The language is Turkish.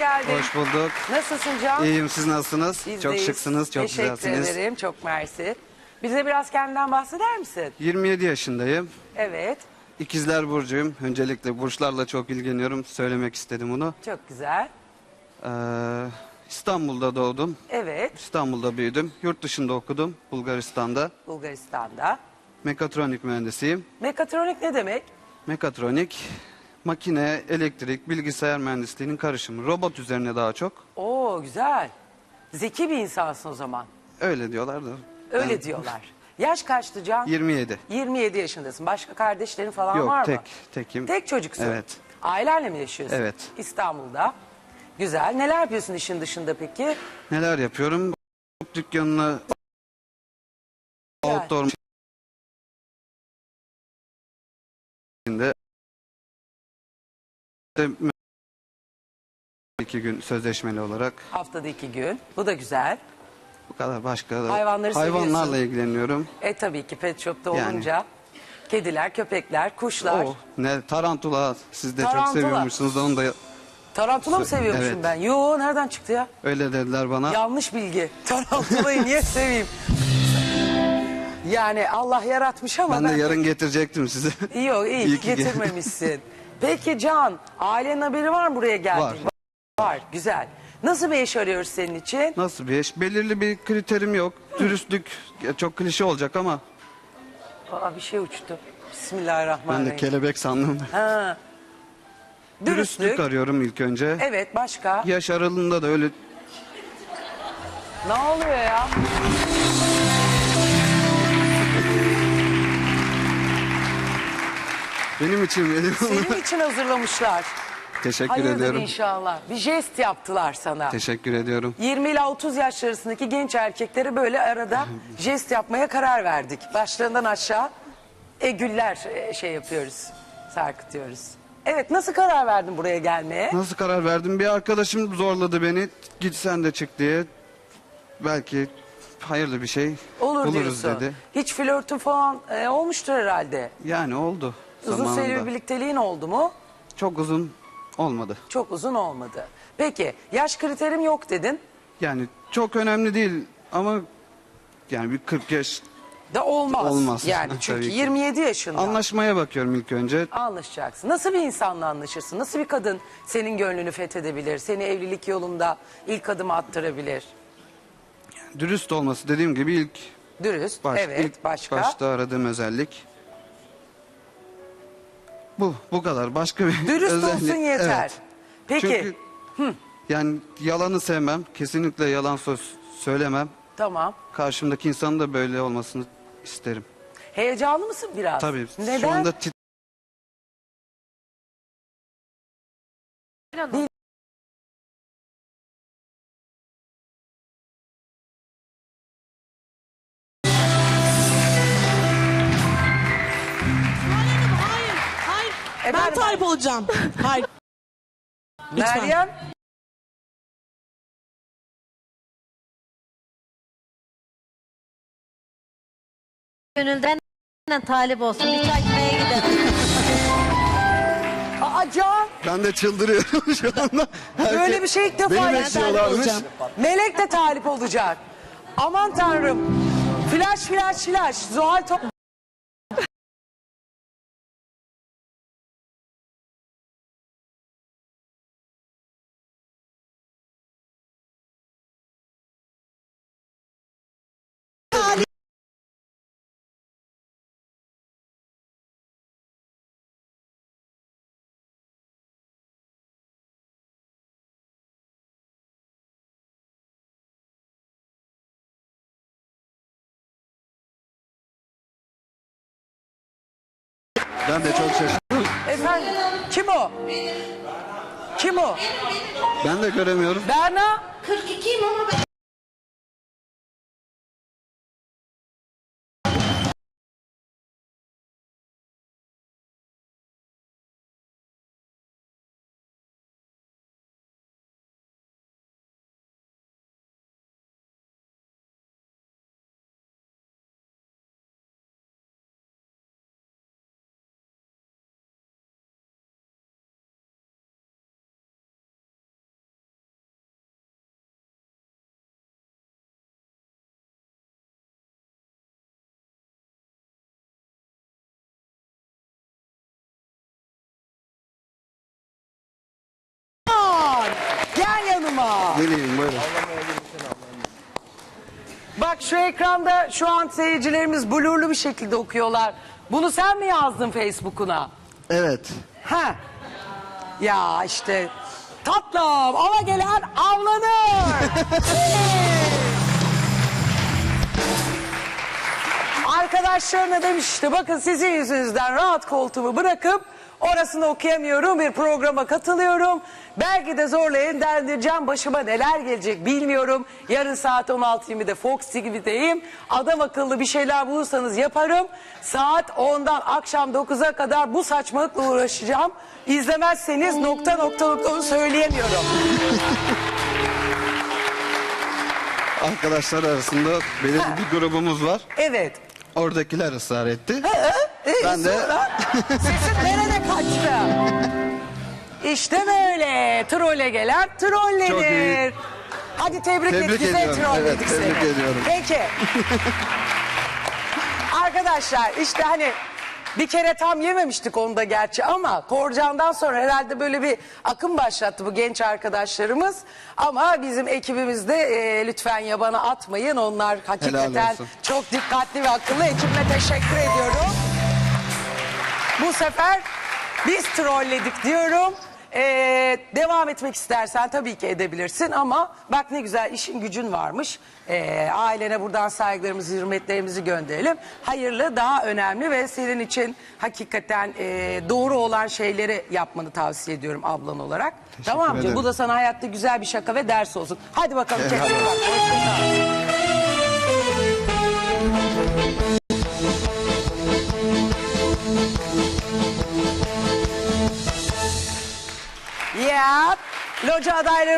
geldin. Hoş bulduk. Nasılsın Can? İyiyim siz nasılsınız? Biz çok deyiz. şıksınız, çok Teşekkür güzelsiniz. ederim, çok mersi. Bize biraz kendinden bahseder misin? 27 yaşındayım. Evet, İkizler Burcu'yum. Öncelikle burçlarla çok ilgileniyorum. Söylemek istedim bunu. çok güzel. Ee, İstanbul'da doğdum. Evet, İstanbul'da büyüdüm. Yurt dışında okudum. Bulgaristan'da. Bulgaristan'da. Mekatronik mühendisiyim. Mekatronik ne demek? Mekatronik, makine, elektrik, bilgisayar mühendisliğinin karışımı. Robot üzerine daha çok. Oo güzel. Zeki bir insansın o zaman. Öyle diyorlar da. Öyle ben- diyorlar. Yaş kaçtı Can? 27. 27 yaşındasın. Başka kardeşlerin falan Yok, var mı? tek, tekim. Tek çocuksun. Evet. Ailenle mi yaşıyorsun? Evet. İstanbul'da. Güzel. Neler yapıyorsun işin dışında peki? Neler yapıyorum? Dükkanını outdoor de iki gün sözleşmeli olarak Haftada iki gün. Bu da güzel. bu kadar başka da Hayvanları hayvanlarla seviyorsun. ilgileniyorum. E tabii ki pet shop'ta Yani. olunca kediler, köpekler, kuşlar. O ne tarantula siz de Tarantula. çok seviyormuşsunuz onu da Tarantula mı seviyormuşum Evet. ben? Yo nereden çıktı ya? öyle dediler bana. Yanlış bilgi. Tarantulayı niye seveyim? Yani Allah yaratmış ama ben de yarın getirecektim size. Yok, iyi, İyi ki getirmemişsin. Peki Can, ailenin haberi var mı buraya geldin? Var. Var, güzel. Nasıl bir iş arıyoruz senin için? Nasıl bir iş? Belirli bir kriterim yok. Dürüstlük ya çok klişe olacak ama Aa bir şey uçtu. ben Bismillahirrahmanirrahim. de kelebek sandım. Ha. Dürüstlük Dürüstlük. arıyorum ilk önce. Evet, başka? Yaş aralığında da öyle Ne oluyor ya? Benim için benim Senin için hazırlamışlar. Teşekkür Hayırdır ediyorum. inşallah. Bir jest yaptılar sana. Teşekkür ediyorum. 20 ile 30 yaş arasındaki genç erkeklere böyle arada jest yapmaya karar verdik. Başlarından aşağı e, güller e, şey yapıyoruz, sarkıtıyoruz. Evet nasıl karar verdin buraya gelmeye? Nasıl karar verdim? Bir arkadaşım zorladı beni. Git sen de çık diye. Belki hayırlı bir şey Olur buluruz diyorsun. dedi. Hiç flörtün falan e, olmuştur herhalde. Yani oldu Uzun zamanında. süreli bir birlikteliğin oldu mu? Çok uzun olmadı. Çok uzun olmadı. Peki yaş kriterim yok dedin. Yani çok önemli değil ama yani bir 40 yaş Da olmaz. Olmaz. Yani çünkü Tabii ki. 27 yaşında. anlaşmaya bakıyorum ilk önce. Anlaşacaksın. Nasıl bir insanla anlaşırsın? Nasıl bir kadın senin gönlünü fethedebilir? Seni evlilik yolunda ilk adımı attırabilir? Dürüst olması dediğim gibi ilk Dürüst. baş, evet. ilk başka? başta aradığım özellik. Bu bu kadar. Başka bir Dürüst özellik. olsun yeter. Evet. Peki. Çünkü yani yalanı sevmem. Kesinlikle yalan söz söylemem. Tamam. Karşımdaki insanın da böyle olmasını isterim. Heyecanlı mısın biraz? Tabii. Neden? Şu anda tit- Ben Efendim? talip olacağım. Hayır. lütfen. Meryem. Gönülden talip olsun. Bir çay içmeye gidelim. Aa Can. ben de çıldırıyorum şu anda. Böyle bir şey ilk defa Beni yaşadım. bekliyorlarmış. olacağım. Melek de talip olacak. Aman tanrım. Flash flash flash. Zuhal Top... Ben de çok şaşırdım. Efendim kim o? Kim o? Ben de göremiyorum. Berna? 42'yim ama ben... Geleyim buyurun. Bak şu ekranda şu an seyircilerimiz blurlu bir şekilde okuyorlar. Bunu sen mi yazdın Facebook'una? Evet. Ha. Ya işte tatlım ava gelen avlanır. Arkadaşlarına demiş işte bakın sizin yüzünüzden rahat koltuğumu bırakıp orasını okuyamıyorum bir programa katılıyorum. Belki de zorla enderleneceğim başıma neler gelecek bilmiyorum. Yarın saat 16.20'de Fox TV'deyim. Adam akıllı bir şeyler bulursanız yaparım. Saat 10'dan akşam 9'a kadar bu saçmalıkla uğraşacağım. İzlemezseniz nokta nokta nokta onu söyleyemiyorum. Arkadaşlar arasında belirli bir grubumuz var. Evet. Oradakiler ısrar etti. Ee, Ben de- sonra sesin nerede kaçtı? İşte böyle trole gelen Çok trollenir. iyi. Hadi tebrik, Tebrik et güzel ediyorum. trolledik Evet, seni. tebrik ediyorum. Peki. Arkadaşlar işte hani bir kere tam yememiştik onu da gerçi ama Korcan'dan sonra herhalde böyle bir akım başlattı bu genç arkadaşlarımız. Ama bizim ekibimizde e, lütfen yabana atmayın. Onlar hakikaten olsun. çok dikkatli ve akıllı ekibime teşekkür ediyorum. Bu sefer biz trolledik diyorum. Ee, devam etmek istersen tabii ki edebilirsin ama bak ne güzel işin gücün varmış. Ee, ailene buradan saygılarımızı, hürmetlerimizi gönderelim. Hayırlı, daha önemli ve senin için hakikaten e, doğru olan şeyleri yapmanı tavsiye ediyorum ablan olarak. tamam mı? ederim. Bu da sana hayatta güzel bir şaka ve ders olsun. Hadi bakalım kendine bak. Hoşça kal. Yap. Loca adaylarımız